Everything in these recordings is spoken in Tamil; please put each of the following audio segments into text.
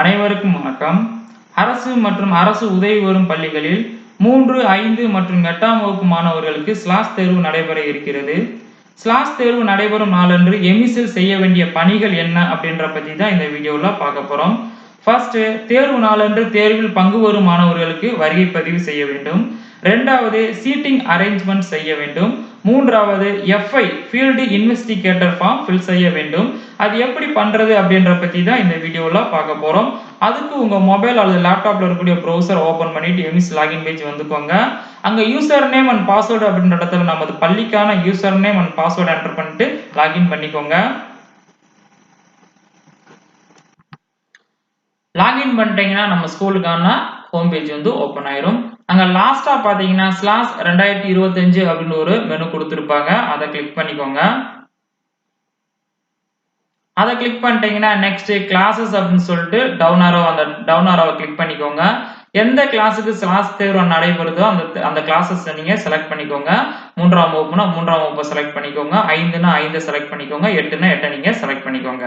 அனைவருக்கும் வணக்கம். அரசு மற்றும் அரசு உதவி வரும் பள்ளிகளில் மூன்று ஐந்து மற்றும் எட்டாம் வகுப்பு மாணவர்களுக்கு ஸ்லாஸ் தேர்வு நடைபெற இருக்கிறது. ஸ்லாஸ் தேர்வு நடைபெறும் நாளன்று எமிசில் செய்ய வேண்டிய பணிகள் என்ன அப்படின்ற பத்தி தான் இந்த வீடியோல பார்க்க போறோம். ஃபர்ஸ்ட் தேர்வு நாளன்று தேர்வில் பங்கு வரும் மாணவர்களுக்கு வருகை பதிவு செய்ய வேண்டும். ரெண்டாவது சீட்டிங் அரேஞ்ச்மெண்ட் செய்ய வேண்டும். மூன்றாவது FI field investigator form fill செய்ய வேண்டும். அது எப்படி பண்ணுறது அப்படின்ற பற்றி தான் இந்த வீடியோவில் பார்க்க போகிறோம் அதுக்கு உங்கள் மொபைல் அல்லது லேப்டாப்பில் இருக்கக்கூடிய ப்ரௌசர் ஓப்பன் பண்ணிவிட்டு எமிஸ் லாகின் பேஜ் வந்துக்கோங்க. அங்கே யூசர் நேம் அண்ட் பாஸ்வேர்டு அப்படின்ற இடத்துல நமது பள்ளிக்கான user name and password enter பண்ணிட்டு லாகின் பண்ணிக்கோங்க. லாகின் பண்ணிட்டீங்கன்னா நம்ம ஸ்கூலுக்கான ஹோம் பேஜ் வந்து ஓப்பன் ஆயிரும். அங்க லாஸ்டா பாத்தீங்கன்னா ஸ்லாஸ் ரெண்டாயிரத்தி இருபத்தஞ்சு அப்படின்னு ஒரு மெனு கொடுத்துருப்பாங்க. அதை கிளிக் பண்ணிக்கோங்க. அதை கிளிக் பண்ணிட்டீங்கன்னா நெக்ஸ்ட் கிளாஸஸ் அப்படின்னு சொல்லிட்டு டவுன் ஆரோ அந்த டவுன் ஆரோவை கிளிக் பண்ணிக்கோங்க. எந்த கிளாஸுக்கு கிளாஸ் தேர்வு நடைபெறுதோ அந்த அந்த கிளாஸஸ் நீங்க செலக்ட் பண்ணிக்கோங்க. மூன்றாம் வகுப்புனா மூன்றாம் வகுப்பை செலக்ட் பண்ணிக்கோங்க. ஐந்துனா ஐந்து செலக்ட் பண்ணிக்கோங்க. எட்டுனா எட்டை நீங்க செலக்ட் பண்ணிக்கோங்க.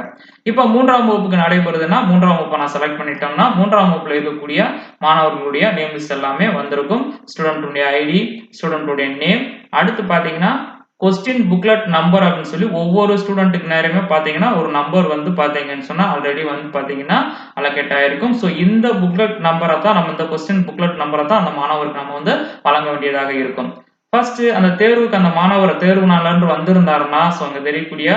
இப்போ மூன்றாம் வகுப்புக்கு நடைபெறுதுன்னா மூன்றாம் வகுப்பை நான் செலக்ட் பண்ணிட்டோம்னா மூன்றாம் வகுப்புல இருக்கக்கூடிய மாணவர்களுடைய நேம் லிஸ்ட் எல்லாமே வந்திருக்கும். ஸ்டூடெண்ட்டுடைய ஐடி ஸ்டூடெண்ட்டுடைய நேம் அடுத்து பாத்தீங்கன்னா கொஸ்டின் புக்லெட் நம்பர் அப்படின்னு சொல்லி ஒவ்வொரு ஸ்டூடெண்ட்டுக்கு நேரமே பார்த்தீங்கன்னா ஒரு நம்பர் வந்து பார்த்தீங்கன்னு சொன்னால் ஆல்ரெடி வந்து பார்த்தீங்கன்னா அலோகேட் ஆயிருக்கும். ஸோ இந்த புக்லெட் நம்பரை தான் நம்ம இந்த கொஸ்டின் புக்லெட் நம்பரை தான் அந்த மாணவருக்கு நம்ம வந்து வழங்க வேண்டியதாக இருக்கும். ஃபர்ஸ்ட் அந்த தேர்வுக்கு அந்த மாணவர் தேர்வு நாளன்று வந்திருந்தாருன்னா ஸோ அங்கே தெரியக்கூடிய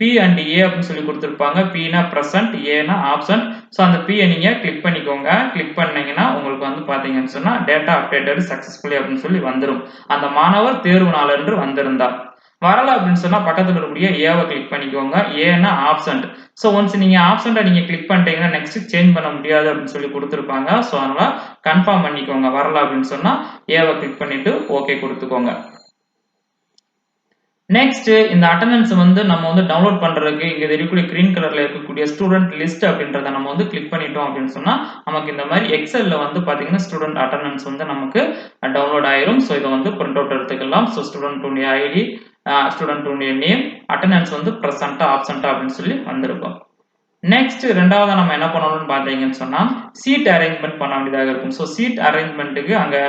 பி அண்ட் ஏ அப்படின்னு சொல்லி கொடுத்துருப்பாங்க. பினா ப்ரெசன்ட் ஏனா ஆப்ஷன் ஸோ அந்த பியை நீங்கள் கிளிக் பண்ணிக்கோங்க. கிளிக் பண்ணீங்கன்னா உங்களுக்கு வந்து பார்த்தீங்கன்னு சொன்னால் டேட்டா அப்டேட்டட் சக்ஸஸ்ஃபுல்லி அப்படின்னு சொல்லி வந்துடும் அந்த மாணவர் தேர்வு நாளன்று வந்திருந்தார் வரல அப்படின்னு சொன்னா பக்கத்துல இருக்கக்கூடிய ஏவை கிளிக் பண்ணிக்கோங்க. ஏன்னா ஆப்சண்ட் ஸோ ஒன்ஸ் நீங்க ஆப்சண்ட்டை நீங்க கிளிக் பண்ணிட்டீங்கன்னா நெக்ஸ்ட் சேஞ்ச் பண்ண முடியாது அப்படின்னு சொல்லி கொடுத்துருப்பாங்க. ஸோ அதனால கன்ஃபார்ம் பண்ணிக்கோங்க. வரல அப்படின்னு சொன்னா ஏவை கிளிக் பண்ணிட்டு ஓகே கொடுத்துக்கோங்க. நெக்ஸ்ட் இந்த அட்டண்டன்ஸ் வந்து நம்ம வந்து டவுன்லோட் பண்றதுக்கு இங்க தெரியக்கூடிய கிரீன் கலர்ல இருக்கக்கூடிய ஸ்டூடெண்ட் லிஸ்ட் அப்படின்றத நம்ம வந்து கிளிக் பண்ணிட்டோம் அப்படின்னு சொன்னா நமக்கு இந்த மாதிரி எக்ஸல்ல வந்து பாத்தீங்கன்னா ஸ்டூடெண்ட் அட்டண்டன்ஸ் வந்து நமக்கு டவுன்லோட் ஆயிரும். ஸோ இதை வந்து பிரிண்ட் அவுட் எடுத்துக்கலாம். So student ID student name attendance வந்து ப்ரெசண்டா ஆப்சண்டா அப்படின்னு சொல்லி வந்திருக்கும். நெக்ஸ்ட் ரெண்டாவது நம்ம என்ன பண்ணணும்னு பார்த்தீங்கன்னு சொன்னா சீட் அரேஞ்ச்மெண்ட் பண்ண வேண்டியதாக இருக்கும். ஸோ சீட் அரேஞ்ச்மெண்ட்டுக்கு அங்கே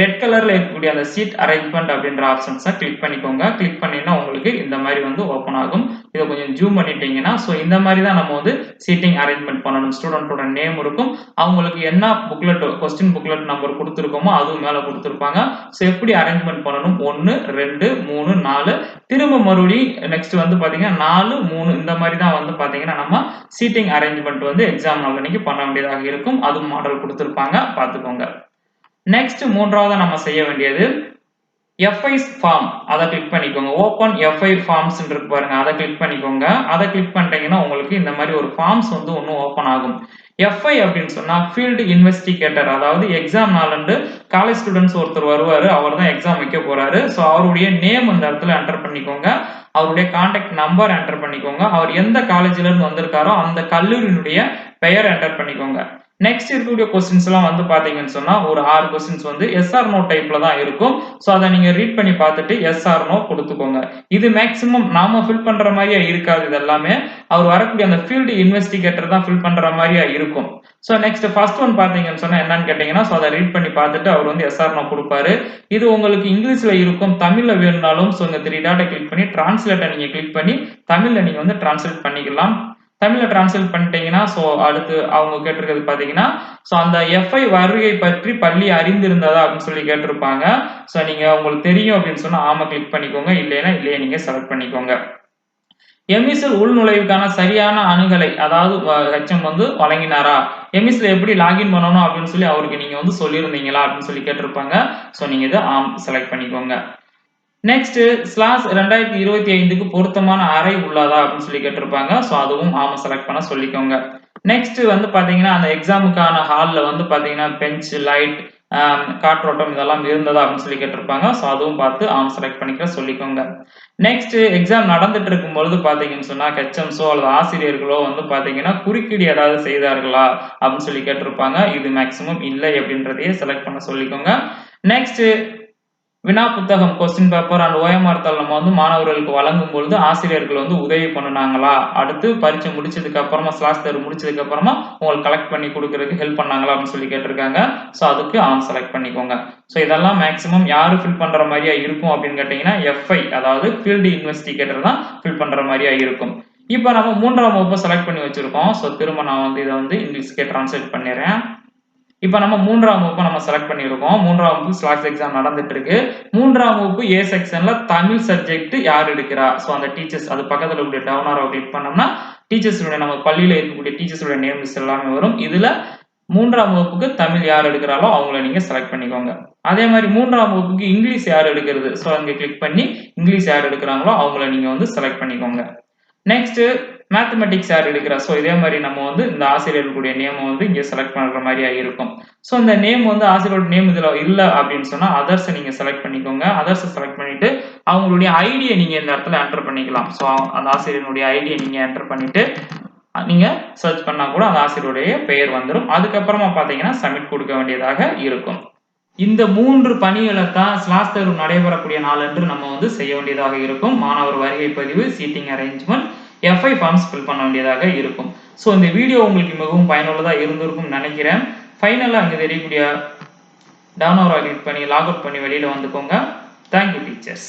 ரெட் கலர்ல இருக்கக்கூடிய அந்த சீட் அரேஞ்ச்மெண்ட் அப்படின்ற ஆப்ஷன்ஸை கிளிக் பண்ணிக்கோங்க. கிளிக் பண்ணினா உங்களுக்கு இந்த மாதிரி வந்து ஓப்பன் ஆகும். இதை கொஞ்சம் ஜூம் பண்ணிட்டீங்கன்னா ஸோ இந்த மாதிரி தான் நம்ம வந்து சீட்டிங் அரேஞ்ச்மெண்ட் பண்ணணும். ஸ்டூடெண்ட்டோட நேம் இருக்கும். அவங்களுக்கு என்ன புக்லெட் கொஸ்டின் புக்லெட் நம்பர் கொடுத்துருக்கோமோ அதுவும் மேலே கொடுத்துருப்பாங்க. ஸோ எப்படி அரேஞ்ச்மெண்ட் பண்ணணும்? ஒன்று ரெண்டு மூணு நாலு திரும்ப மறுபடி நெக்ஸ்ட் வந்து பார்த்தீங்கன்னா நாலு மூணு இந்த மாதிரி தான் வந்து பார்த்தீங்கன்னா நம்ம சீட்டிங் அரேஞ்ச்மெண்ட் வந்து எக்ஸாம் நாள் அன்னைக்கு பண்ண வேண்டியதாக இருக்கும். அதுவும் மாடல் கொடுத்துருப்பாங்க. பார்த்துக்கோங்க. நெக்ஸ்ட் மூன்றாவது நம்ம செய்ய வேண்டியது எஃப்ஐ ஃபார்ம் அதை கிளிக் பண்ணிக்கோங்க. ஓப்பன் எஃப்ஐ ஃபார்ம்ஸ் இருக்கு பாருங்க. அதை கிளிக் பண்ணிக்கோங்க. அதை கிளிக் பண்ணிட்டீங்கன்னா உங்களுக்கு இந்த மாதிரி ஒரு ஃபார்ம்ஸ் வந்து ஒன்றும் ஓப்பன் ஆகும். எஃப்ஐ அப்படின்னு சொன்னா ஃபீல்டு இன்வெஸ்டிகேட்டர் அதாவது எக்ஸாம் நாளண்டு காலேஜ் ஸ்டூடெண்ட்ஸ் ஒருத்தர் வருவார். அவர் தான் எக்ஸாம் வைக்க போறாரு. ஸோ அவருடைய நேம் இந்த இடத்துல என்டர் பண்ணிக்கோங்க. அவருடைய கான்டாக்ட் நம்பர் என்டர் பண்ணிக்கோங்க. அவர் எந்த காலேஜ்ல இருந்து வந்திருக்காரோ அந்த கல்லூரியினுடைய பெயர் என்டர் பண்ணிக்கோங்க. நெக்ஸ்ட் இருக்கக்கூடிய கொஸ்டின்ஸ் எல்லாம் வந்து பாத்தீங்கன்னு சொன்னா ஒரு ஆறு கொஸ்டின்ஸ் வந்து எஸ்ஆர் நோ டைப்ல தான் இருக்கும். ஸோ அதை நீங்க ரீட் பண்ணி பார்த்துட்டு எஸ்ஆர் நோ கொடுத்துக்கோங்க. இது மேக்சிமம் நாம ஃபில் பண்ற மாதிரியா இருக்காது இது எல்லாமே. அவர் வரக்கூடிய அந்த ஃபீல்டு இன்வெஸ்டிகேட்டர் தான் ஃபில் பண்ற மாதிரியா இருக்கும். ஸோ நெக்ஸ்ட் ஃபர்ஸ்ட் ஒன் பாத்தீங்கன்னு சொன்னா என்னன்னு கேட்டீங்கன்னா ஸோ அதை ரீட் பண்ணி பார்த்துட்டு அவர் வந்து எஸ்ஆர் நோ கொடுப்பாரு. இது உங்களுக்கு இங்கிலீஷ்ல இருக்கும் தமிழ்ல வேணும்னாலும் ஸோ இந்த த்ரீ டாட்டை கிளிக் பண்ணி டிரான்ஸ்லேட்டை நீங்க கிளிக் பண்ணி தமிழ்ல நீங்க வந்து டிரான்ஸ்லேட் பண்ணிக்கலாம். தமிழ்ல டிரான்ஸ்லேட் பண்ணிட்டீங்கன்னா ஸோ அடுத்து அவங்க கேட்டிருக்கிறது பார்த்தீங்கன்னா ஸோ அந்த எஃப்ஐ வருகை பற்றி பள்ளி அறிந்திருந்ததா அப்படின்னு சொல்லி கேட்டிருப்பாங்க. ஸோ நீங்க உங்களுக்கு தெரியும் அப்படின்னு சொன்னா ஆமா கிளிக் பண்ணிக்கோங்க. இல்லைன்னா இல்லையே நீங்க செலக்ட் பண்ணிக்கோங்க. எமிசல் உள்நுழைவுக்கான சரியான அணுகலை அதாவது ஹெச்எம் வந்து வழங்கினாரா? எமிஸ்ல எப்படி லாகின் பண்ணணும் அப்படின்னு சொல்லி அவருக்கு நீங்க வந்து சொல்லியிருந்தீங்களா அப்படின்னு சொல்லி கேட்டிருப்பாங்க. ஸோ நீங்க இதை ஆம் செலக்ட் பண்ணிக்கோங்க. நெக்ஸ்ட் ஸ்லாஸ் ரெண்டாயிரத்தி இருபத்தி ஐந்துக்கு பொருத்தமான அறை உள்ளதா அப்படின்னு சொல்லி கேட்டிருப்பாங்க. ஸோ அதுவும் ஆமாம் செலக்ட் பண்ண சொல்லிக்கோங்க. நெக்ஸ்ட் வந்து பார்த்தீங்கன்னா அந்த எக்ஸாமுக்கான ஹாலில் வந்து பார்த்தீங்கன்னா பெஞ்ச் லைட் காற்றோட்டம் இதெல்லாம் இருந்ததா அப்படின்னு சொல்லி கேட்டிருப்பாங்க. ஸோ அதுவும் பார்த்து ஆம் செலக்ட் பண்ணிக்க சொல்லிக்கோங்க. நெக்ஸ்ட் எக்ஸாம் நடந்துட்டு இருக்கும் பொழுது பார்த்தீங்கன்னு சொன்னால் ஹெச்எம்ஸோ அல்லது ஆசிரியர்களோ வந்து பார்த்தீங்கன்னா குறுக்கீடு ஏதாவது செய்தார்களா அப்படின்னு சொல்லி கேட்டிருப்பாங்க. இது மேக்சிமம் இல்லை அப்படின்றதையே செலக்ட் பண்ண சொல்லிக்கோங்க. நெக்ஸ்ட் வினா புத்தகம் கொஸ்டின் பேப்பர் அண்ட் ஓஎம்ஆர் தாள் நம்ம வந்து மாணவர்களுக்கு வழங்கும் பொழுது ஆசிரியர்கள் வந்து உதவி பண்ணுனாங்களா? அடுத்து பரீட்சை முடிச்சதுக்கு அப்புறமா ஸ்லாஸ் தேர்வு முடிச்சதுக்கு அப்புறமா உங்களுக்கு கலெக்ட் பண்ணி கொடுக்கறதுக்கு ஹெல்ப் பண்ணாங்களா அப்படின்னு சொல்லி கேட்டிருக்காங்க. ஸோ அதுக்கு ஆன் செலக்ட் பண்ணிக்கோங்க. ஸோ இதெல்லாம் மேக்ஸிமம் யாரு ஃபில் பண்ற மாதிரியா இருக்கும் அப்படின்னு கேட்டீங்கன்னா எஃப்ஐ அதாவது ஃபீல்டு இன்வெஸ்டிகேட்டர் தான் ஃபில் பண்ற மாதிரியா இருக்கும். இப்போ நம்ம மூன்றாம் வகுப்பு செலக்ட் பண்ணி வச்சிருக்கோம். ஸோ திரும்ப நான் வந்து இதை வந்து இங்கிலீஷ்க்கே டிரான்ஸ்லேட் பண்ணிடுறேன். இப்போ நம்ம மூன்றாம் வகுப்பு நம்ம செலக்ட் பண்ணியிருக்கோம். மூன்றாம் வகுப்பு ஸ்லாக்ஸ் எக்ஸாம் நடந்துட்டு இருக்கு மூன்றாம் வகுப்பு ஏ செக்ஷன்ல தமிழ் சப்ஜெக்ட் யார் எடுக்கிறா? ஸோ அந்த டீச்சர்ஸ் அது பக்கத்தில் இருக்கக்கூடிய டவுனாரை கிளிக் பண்ணோம்னா டீச்சர்ஸுடைய நம்ம பள்ளியில் இருக்கக்கூடிய டீச்சர்ஸுடைய நேம் லிஸ்ட் எல்லாமே வரும். இதுல மூன்றாம் வகுப்புக்கு தமிழ் யார் எடுக்கிறாலோ அவங்கள நீங்க செலக்ட் பண்ணிக்கோங்க. அதே மாதிரி மூன்றாம் வகுப்புக்கு இங்கிலீஷ் யார் எடுக்கிறது? ஸோ அங்கே கிளிக் பண்ணி இங்கிலீஷ் யார் எடுக்கிறாங்களோ அவங்கள நீங்க வந்து செலக்ட் பண்ணிக்கோங்க. நெக்ஸ்ட் மேத்தமெட்டிக்ஸ் யார் எடுக்கிறா? ஸோ இதே மாதிரி நம்ம வந்து இந்த ஆசிரியர்களுடைய நேமை வந்து இங்கே செலக்ட் பண்ற மாதிரியா இருக்கும் ஸோ இந்த நேம் வந்து ஆசிரியரோட நேம் இதுல இல்லை அப்படின்னு சொன்னா அதர்ஸை நீங்க செலக்ட் பண்ணிக்கோங்க. அதர்ஸை செலக்ட் பண்ணிட்டு அவங்களுடைய ஐடியை நீங்க இந்த இடத்துல என்டர் பண்ணிக்கலாம். ஸோ அந்த ஆசிரியனுடைய ஐடியை நீங்க என்டர் பண்ணிட்டு நீங்க சர்ச் பண்ணா கூட அந்த ஆசிரியருடைய பெயர் வந்துடும் அதுக்கப்புறமா பாத்தீங்கன்னா சப்மிட் கொடுக்க வேண்டியதாக இருக்கும். இந்த மூன்று பணிகளை தான் ஸ்லாஸ் தேர்வு நடைபெறக்கூடிய நாளன்று நம்ம வந்து செய்ய வேண்டியதாக இருக்கும். மாணவர் வருகை பதிவு seating arrangement FI forms fill பண்ண வேண்டியதாக இருக்கும். ஸோ இந்த வீடியோ உங்களுக்கு மிகவும் பயனுள்ளதாக இருந்திருக்கும் நினைக்கிறேன். ஃபைனலாக அங்கே தெரியக்கூடிய டவுன் ஓவர் கிளிக் பண்ணி லாக் அவுட் பண்ணி வெளியில் வந்துக்கோங்க. Thank you teachers